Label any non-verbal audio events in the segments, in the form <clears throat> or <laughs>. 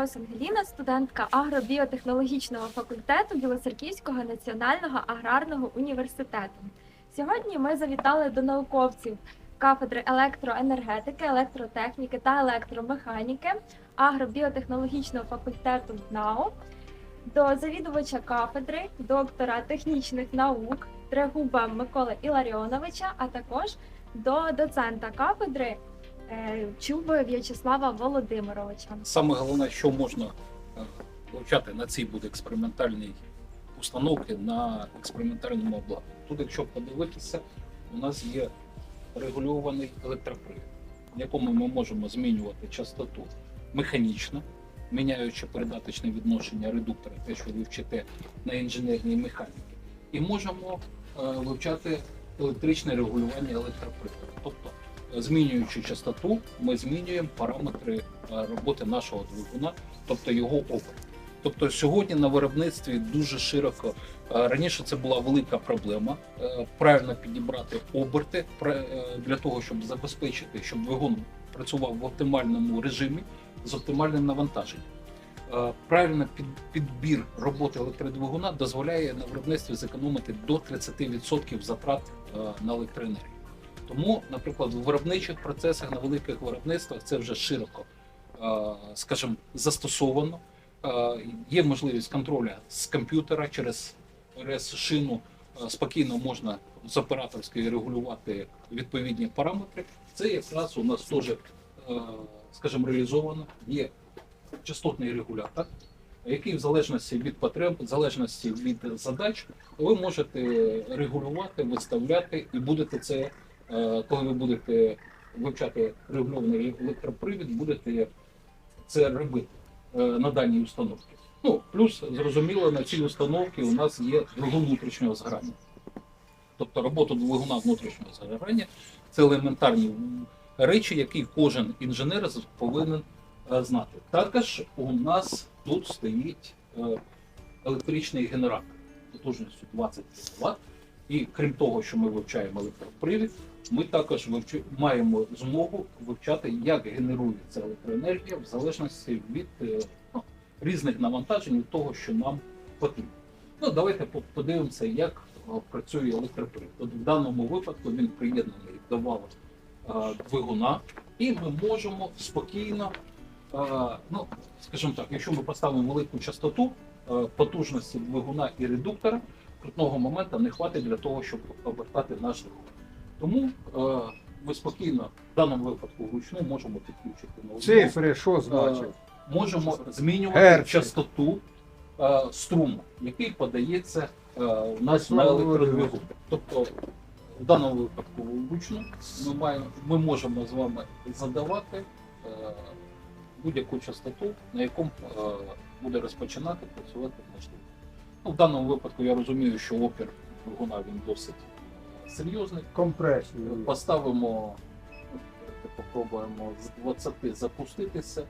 Бреус Ангеліна, студентка агробіотехнологічного факультету Білоцерківського національного аграрного університету. Сьогодні ми завітали до науковців кафедри електроенергетики, електротехніки та електромеханіки агробіотехнологічного факультету НАУ, до завідувача кафедри, доктора технічних наук Трегуба Миколи Іларіоновича, а також до доцента кафедри е, В'ячеслава Володимировича. Саме головне, що можна е, вивчати на цій буде експериментальній установці на експериментальному обладнанні. Тут, якщо подивитися, у нас є регульований електропривід, в якому ми можемо змінювати частоту механічно, міняючи передаточне відношення редуктора, те, що ви вчите на інженерній механіці, і можемо е, вивчати електричне регулювання електроприводу. Тобто змінюючи частоту, ми змінюємо параметри е, роботи нашого двигуна, тобто його опір. Тобто сьогодні на виробництві дуже широко е, раніше це була велика проблема е, правильно підібрати оберти для того, щоб забезпечити, щоб двигун працював в оптимальному режимі з оптимальним навантаженням. Правильний підбір роботи електродвигуна дозволяє на виробництві зекономити до 30% затрат на електроенергію. Тому, наприклад, в виробничих процесах на великих виробництвах це вже широко, е, скажімо, застосовано. Е, Є можливість контролю з комп'ютера через РС-шину. Е, Спокійно можна з операторської регулювати відповідні параметри. Це якраз у нас теж, скажімо, реалізовано. Є частотний регулятор, який в залежності від потреб, в залежності від задач, ви можете регулювати, виставляти і будете це коли ви будете вивчати регульований електропривід, будете це робити е, на даній установці. Ну, плюс, зрозуміло, на цій установці у нас є двигун внутрішнього згорання. Тобто робота двигуна внутрішнього згорання це елементарні речі, які кожен інженер повинен е, знати. Також у нас тут стоїть е, електричний генератор потужністю 20 кВт. І крім того, що ми вивчаємо електропривід, ми також вивчи- маємо змогу вивчати, як генерується електроенергія в залежності від е, ну, різних навантажень від того, що нам потрібно. Ну, давайте подивимося, як працює електропривід. От в даному випадку він приєднаний до вала двигуна, і ми можемо спокійно, ну, скажімо так, якщо ми поставимо велику частоту потужності двигуна і редуктора, крутного моменту не хватить для того, щоб обертати наш двигун. Тому е, ми спокійно в даному випадку вручну можемо підключити ноутбук, Цифри, що значить? е, можемо змінювати Герці. частоту е, струму, який подається е, у нас на Слава електродвигун. Тобто в даному випадку вручну ми маємо, ми можемо з вами задавати е, будь-яку частоту, на якому е, буде розпочинати працювати наш. Ну, в даному випадку я розумію, що опір двигуна він досить е, серйозний. Компресію. Поставимо, попробуємо з 20 запуститися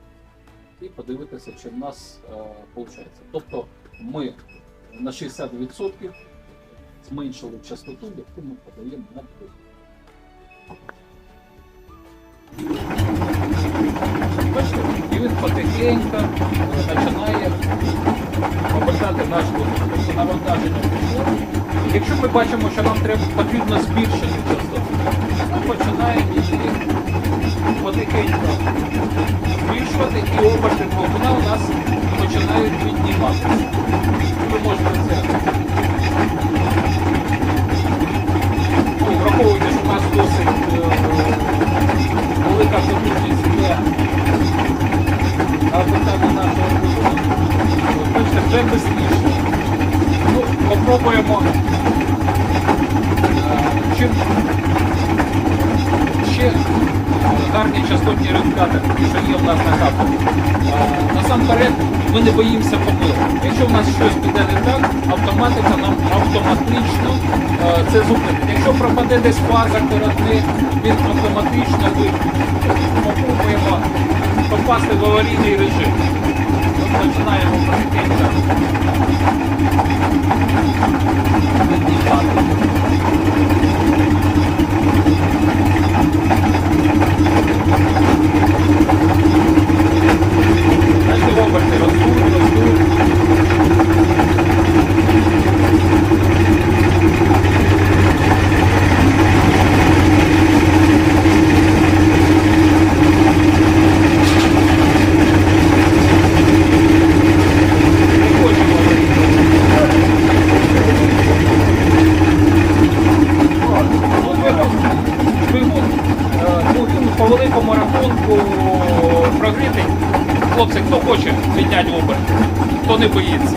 і подивитися, чи в нас виходить. Тобто ми на 60% зменшили частоту, яку ми подаємо на. Бачите, і він потихеньку е, починає обертати наш навантаження. Якщо ми бачимо, що нам треба потрібно збільшити частоту, ми починаємо її потихеньку збільшувати і оберти двигуна у нас починають підніматися. Ви можете це. Ну, враховуйте, що у нас досить е, велика потужність є обертання нашого двигуна. От Бачите, вже безпечно. Ну, попробуємо е, чим ще е, гарні частотні регулятори, що є в нас на капелі. Е, Насамперед, ми не боїмося помилок. Якщо в нас щось піде не так, автоматика нам автоматично е, це зупинить. Пропаде десь фаза, коротне, він автоматично виключить. Попробуємо попасти в аварійний режим. Ми Починаємо потихеньку рахунку прогріти. Хлопці, хто хоче підняти обер, хто не боїться.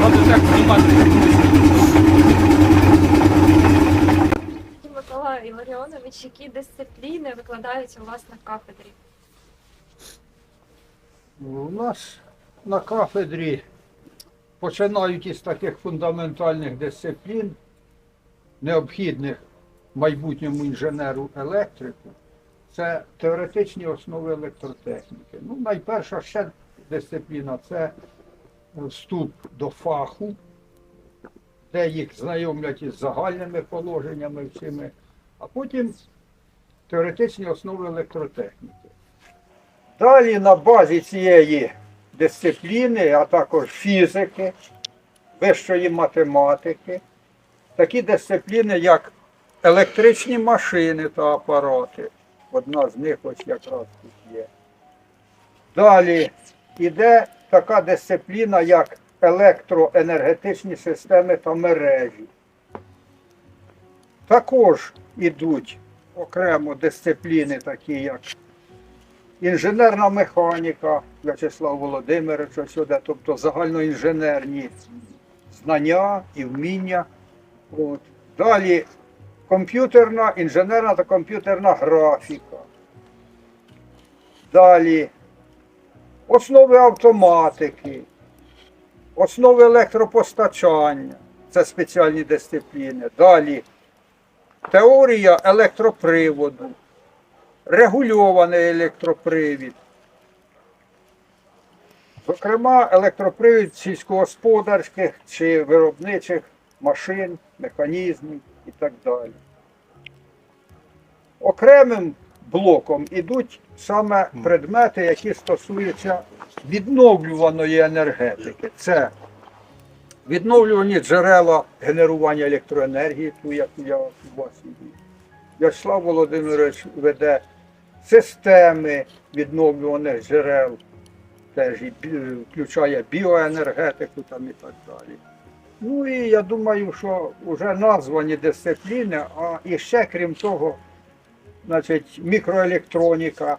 Надо так знімати. Микола Іларіонович, які дисципліни викладаються у вас на кафедрі? У нас на кафедрі починають із таких фундаментальних дисциплін, необхідних майбутньому інженеру електрику. Це теоретичні основи електротехніки. Ну, найперша ще дисципліна це вступ до фаху, де їх знайомлять із загальними положеннями всіми, а потім теоретичні основи електротехніки. Далі на базі цієї дисципліни, а також фізики, вищої математики, такі дисципліни, як електричні машини та апарати. Одна з них ось якраз тут є. Далі йде така дисципліна, як електроенергетичні системи та мережі. Також ідуть окремо дисципліни, такі як інженерна механіка В'ячеслав Володимировича сюди, тобто загальноінженерні знання і вміння. От. Далі комп'ютерна, інженерна та комп'ютерна графіка. Далі основи автоматики, основи електропостачання. Це спеціальні дисципліни. Далі теорія електроприводу регульований електропривід. Зокрема, електропривід сільськогосподарських чи виробничих машин, механізмів і так далі. Окремим блоком ідуть саме предмети, які стосуються відновлюваної енергетики. Це відновлювані джерела генерування електроенергії, ту, як я у вас і В'ячеслав Володимирович веде системи відновлюваних джерел, теж і включає біоенергетику там і так далі. Ну і я думаю, що вже названі дисципліни, а і ще крім того, значить, мікроелектроніка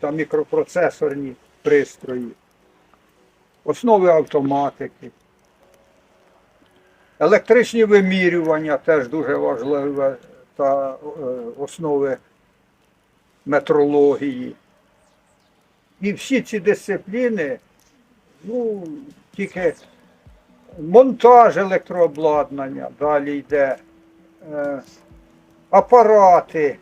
та мікропроцесорні пристрої, основи автоматики. Електричні вимірювання теж дуже важливе та е, основи метрології. І всі ці дисципліни, ну, тільки монтаж електрообладнання, далі йде е, апарати,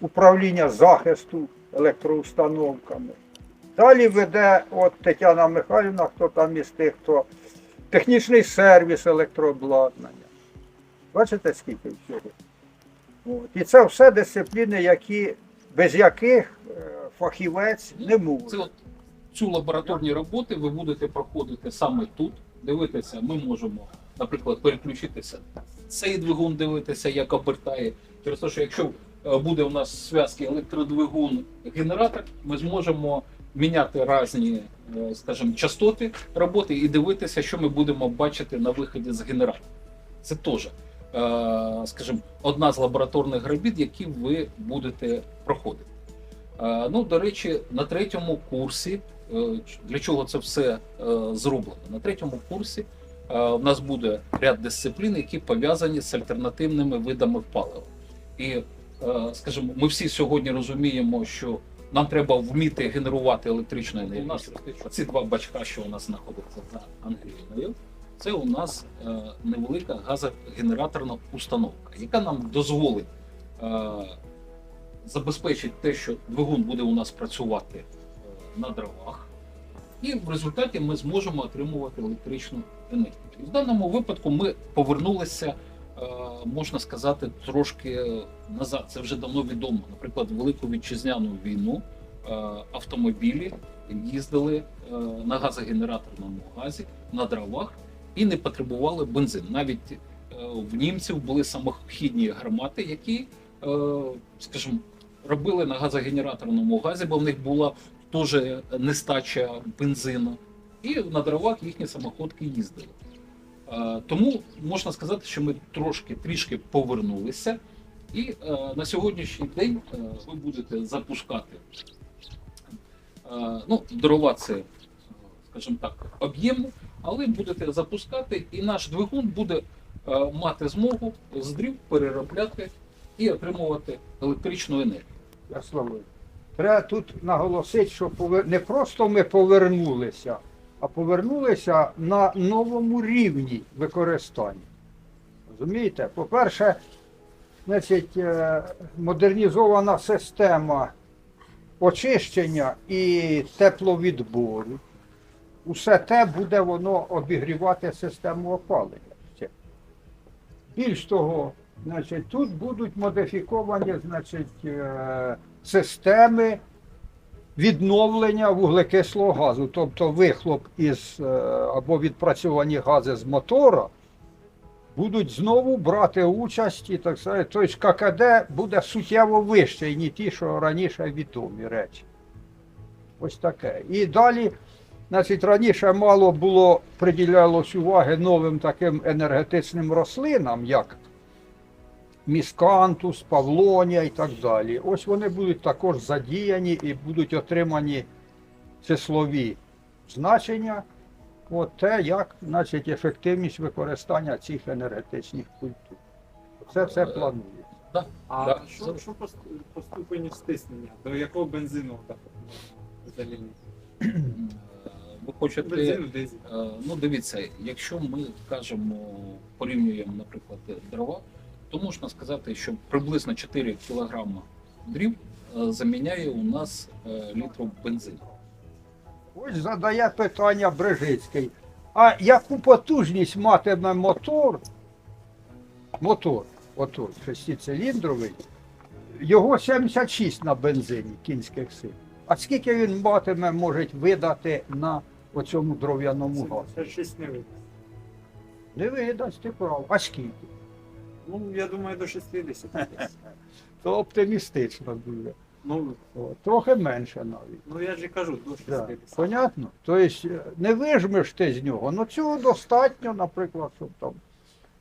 управління захисту електроустановками. Далі веде от Тетяна Михайлівна, хто там із тих, хто технічний сервіс електрообладнання. Бачите, скільки всього? От. І це все дисципліни, які, без яких е, фахівець не Це от цю лабораторні роботи ви будете проходити саме тут. Дивитися, ми можемо, наприклад, переключитися. Цей двигун дивитися, як обертає. Через те, що якщо е, буде у нас зв'язки електродвигун генератор, ми зможемо міняти різні, е, скажімо, частоти роботи і дивитися, що ми будемо бачити на виході з генератора. Це теж, скажімо, одна з лабораторних робіт, які ви будете проходити. Е, Ну, до речі, на третьому курсі, е, для чого це все е, зроблено? На третьому курсі е, у нас буде ряд дисциплін, які пов'язані з альтернативними видами палива. І, е, скажімо, ми всі сьогодні розуміємо, що нам треба вміти генерувати електричну енергію. У нас ці два бачка, що у нас знаходяться за Ангеліною, це у нас е, невелика газогенераторна установка, яка нам дозволить е, забезпечить те, що двигун буде у нас працювати е, на дровах, і в результаті ми зможемо отримувати електричну енергію. В даному випадку ми повернулися, можна сказати, трошки назад. Це вже давно відомо. Наприклад, в Велику вітчизняну війну автомобілі їздили на газогенераторному газі на дровах і не потребували бензин. Навіть е, в німців були самохідні гармати, які, е, скажімо, робили на газогенераторному газі, бо в них була теж нестача бензину. І на дровах їхні самоходки їздили. Е, Тому можна сказати, що ми трошки трішки повернулися, і на сьогоднішній день ви будете запускати. Ну, дрова це, скажімо так, об'ємно, але будете запускати, і наш двигун буде е, мати змогу з дрів переробляти і отримувати електричну енергію. Я слово. Треба тут наголосити, що не просто ми повернулися, а повернулися на новому рівні використання. Розумієте? По-перше, значить, е, модернізована система очищення і тепловідбору. Усе те буде воно обігрівати систему опалення. Більш того, значить, тут будуть модифіковані значить, е, системи відновлення вуглекислого газу, тобто вихлоп із е, або відпрацьовані гази з мотора будуть знову брати участь і так сказати. Тобто ККД буде суттєво вищий, ніж ті, що раніше відомі речі. Ось таке. І далі, значить, раніше мало було приділялось уваги новим таким енергетичним рослинам, як міскантус, павлонія і так далі. Ось вони будуть також задіяні і будуть отримані числові значення. От те, як значить, ефективність використання цих енергетичних культур. Це все планується. А Да. що, що по, по ступеню стиснення? До якого бензину так замінити? <clears throat> <clears throat> Ви хочете. Е, Ну, дивіться, якщо ми кажемо, порівнюємо, наприклад, дрова, то можна сказати, що приблизно 4 кг дрів е, заміняє у нас е, літру бензину. Ось задає питання Брижицький. А яку потужність матиме мотор? Мотор, ото шестициліндровий, його 76 на бензині кінських сил. А скільки він матиме, може видати на оцьому дров'яному газу? Це щось не видно. Не видасть, ти прав. А скільки? Ну, я думаю, до 60. десь. <laughs> То оптимістично дуже. Ну, О, трохи менше навіть. ну я ж і кажу, до Да. 60. Понятно? Тобто не вижмеш ти з нього. Ну цього достатньо, наприклад, щоб там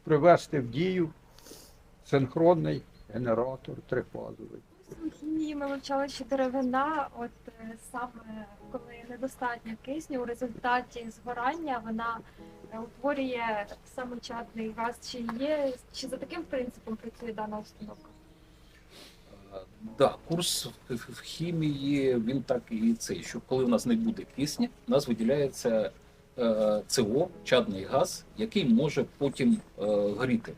привести в дію синхронний генератор трифазовий. Ми вивчали, що деревина, от саме коли недостатньо кисню, у результаті згорання вона е, утворює самочатний газ. Чи є чи за таким принципом працює дана установка? Е, Да, курс в- хімії він так і цей, що коли в нас не буде кисня, у нас виділяється е, СО, чадний газ, який може потім е, горіти,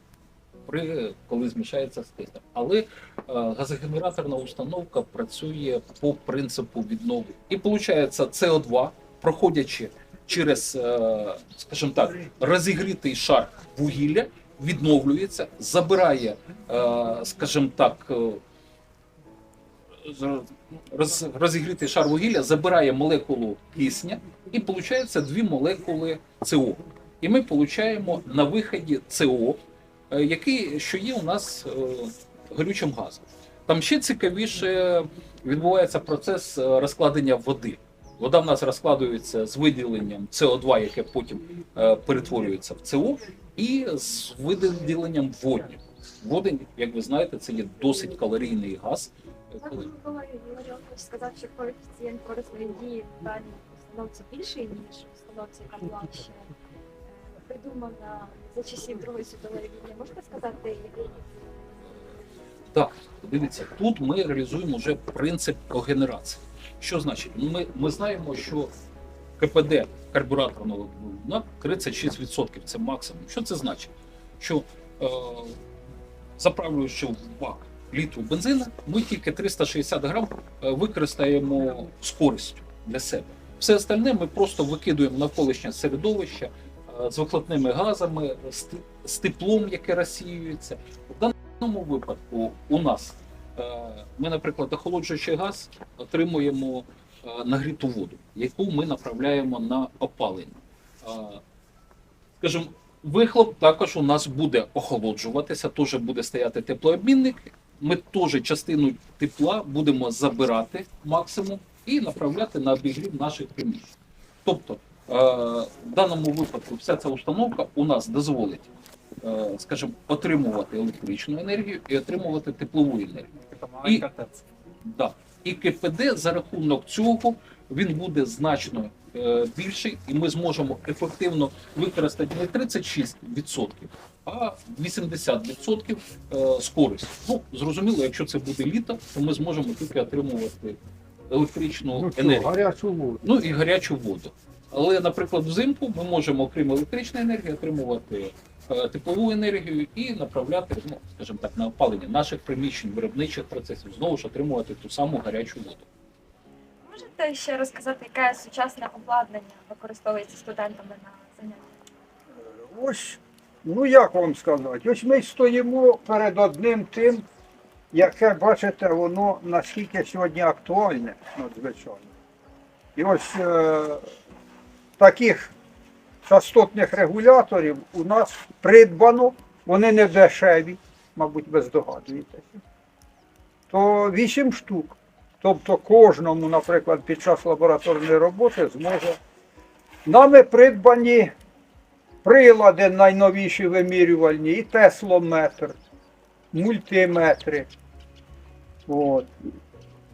при, коли змішається з киснем. Але е, газогенераторна установка працює по принципу відновлення. І виходить, СО2, проходячи через, е, скажімо так, розігрітий шар вугілля, відновлюється, забирає, е, скажімо так, роз, розігрітий шар вугілля забирає молекулу кисня і виходить дві молекули СО. І ми отримуємо на виході СО, який, що є у нас е, горючим газом. Там ще цікавіше відбувається процес е, розкладення води. Вода в нас розкладується з виділенням СО2, яке потім е, перетворюється в СО, і з виділенням водню. Водень, як ви знаєте, це є досить калорійний газ. Е, коли- сказав, що коефіцієнт корисної дії в даній установці більший, ніж установці, яка була ще е, придумана за часів Другої світової війни. Можете сказати, який Так, дивіться, тут ми реалізуємо вже принцип когенерації. Що значить? Ну, ми, ми знаємо, що КПД карбюраторного двигуна 36% це максимум. Що це значить? Що е, заправлюючи в бак літру бензину, ми тільки 360 грам е, використаємо з користю для себе. Все остальне ми просто викидуємо навколишнє середовище з вихлопними газами, з, теплом, яке розсіюється. В даному випадку у нас е, ми, наприклад, охолоджуючий газ отримуємо е, нагріту воду, яку ми направляємо на опалення. Е, Скажімо, вихлоп також у нас буде охолоджуватися, теж буде стояти теплообмінник, ми теж частину тепла будемо забирати максимум і направляти на обігрів наших приміщень. Тобто, е, в даному випадку вся ця установка у нас дозволить, е, скажімо, отримувати електричну енергію і отримувати теплову енергію. ТЕЦ. Да. І КПД за рахунок цього він буде значно е, більший, і ми зможемо ефективно використати не 36%, а 80% е, з користю. Ну, зрозуміло, якщо це буде літо, то ми зможемо тільки отримувати електричну Ну, енергію. гарячу воду. Ну і гарячу воду. Але, наприклад, взимку ми можемо, окрім електричної енергії, отримувати е, теплову енергію і направляти, ну, скажімо так, на опалення наших приміщень, виробничих процесів, знову ж отримувати ту саму гарячу воду. Можете ще розказати, яке сучасне обладнання використовується студентами на заняттях? Ось, ну як вам сказати, ось ми стоїмо перед одним тим, яке, бачите, воно наскільки сьогодні актуальне, надзвичайно. І ось е, таких частотних регуляторів у нас придбано, вони не дешеві, мабуть, ви здогадуєтеся. То 8 штук. Тобто кожному, наприклад, під час лабораторної роботи зможе. Нами придбані прилади найновіші вимірювальні, і теслометр, мультиметри. От.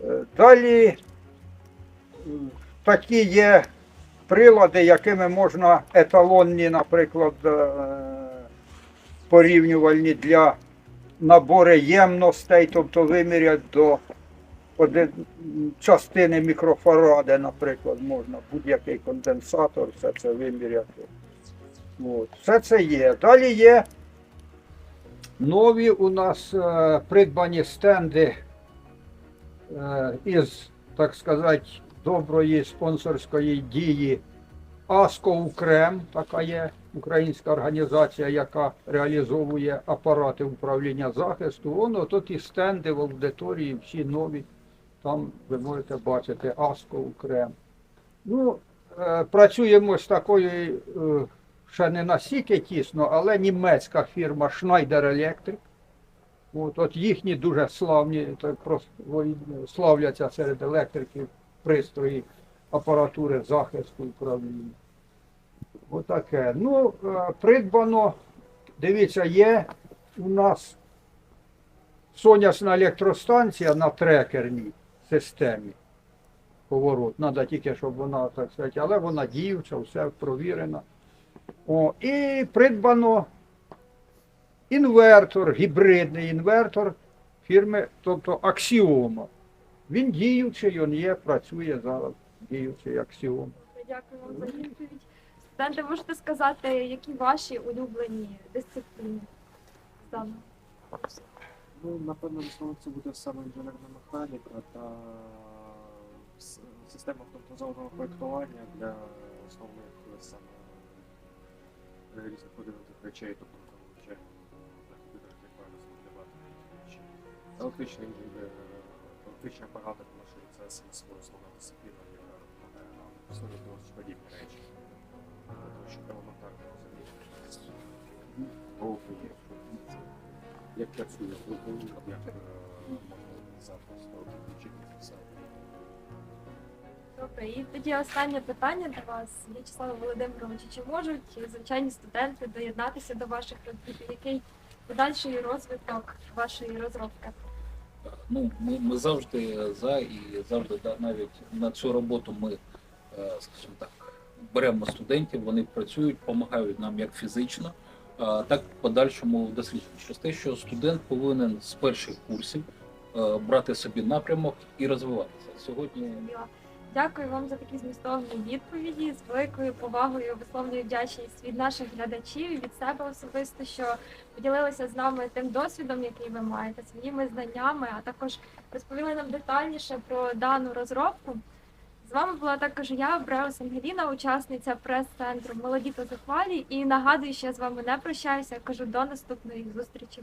Е, Далі такі є прилади, якими можна еталонні, наприклад, е, порівнювальні для набору ємностей, тобто виміряти до один, частини мікрофаради, наприклад, можна будь-який конденсатор, все це виміряти. От. Все це є. Далі є нові у нас е, придбані стенди е, із, так сказати, доброї спонсорської дії АСКО Укрем, така є українська організація, яка реалізовує апарати управління захисту. Воно тут і стенди в аудиторії, всі нові. Там ви можете бачити АСКО Укрем. Ну, е, працюємо з такою е, ще не настільки тісно, але німецька фірма Schneider Electric. От, от їхні дуже славні, просто славляться серед електриків пристрої апаратури захисту управління. Отаке. Ну, е, придбано, дивіться, є у нас сонячна електростанція на трекерній системі. Поворот. Треба тільки, щоб вона, так сказати, але вона діюча, все провірено. О, і придбано інвертор, гібридний інвертор фірми, тобто Аксіома. Він діючий, він є, працює зараз, діючий як Аксіома. Дякую вам за відповідь. Студенти, можете сказати, які ваші улюблені дисципліни? Саме? Ну, напевно, в основному це буде саме інженерна механіка та система автоматизованого проєктування для основних е, саме е, різних подивитих речей, тобто ми вивчаємо на комп'ютерах, як правильно речі. Інженер, е, електричний апарат машин це саме своя основна дисципліна, яка допомагає нам створити ось подібні речі. Для того, щоб елементарно розуміти, рухи, як працює як е, можна запуск включити все. Добре, і тоді останнє питання до вас, В'ячеславе Володимировичу. Чи можуть звичайні студенти доєднатися до ваших робіт? Який подальший розвиток вашої розробки? Ну, ми, ми завжди за і завжди да, навіть на цю роботу ми, е, скажімо так, беремо студентів, вони працюють, допомагають нам як фізично, а так в подальшому дослідженню. Через те, що студент повинен з перших курсів е, брати собі напрямок і розвиватися. Сьогодні. Дякую вам за такі змістовні відповіді. З великою повагою висловлюю вдячність від наших глядачів і від себе особисто, що поділилися з нами тим досвідом, який ви маєте, своїми знаннями, а також розповіли нам детальніше про дану розробку. З вами була також я, Бреус Ангеліна, учасниця прес-центру Молоді та зухвалі. І нагадую, що я з вами не прощаюся. Кажу до наступної зустрічі.